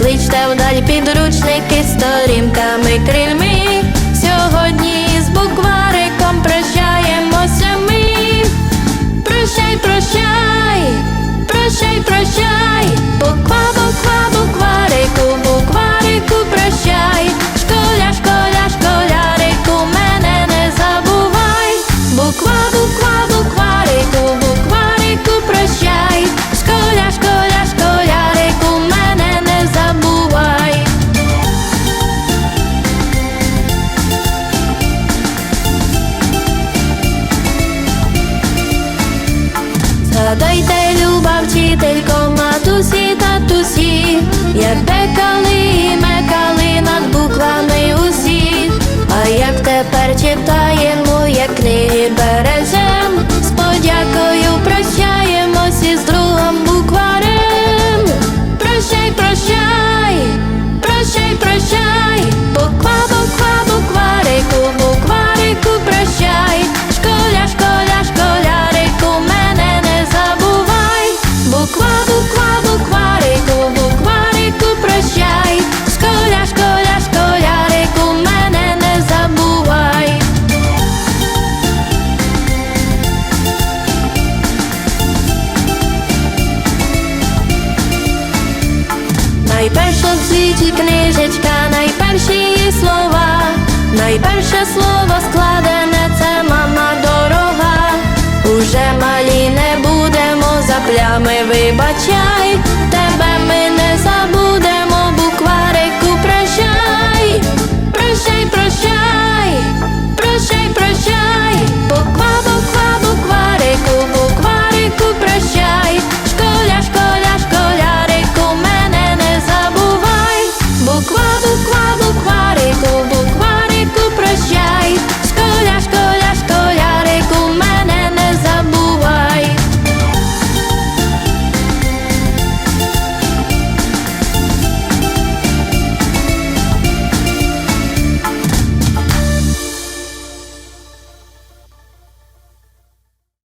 кличте вдалі підручники сторінками крильми. що в світі книжечка, найперші її слова, найперше слово складене, це мама дорога, уже малі не будемо за плями вибачати.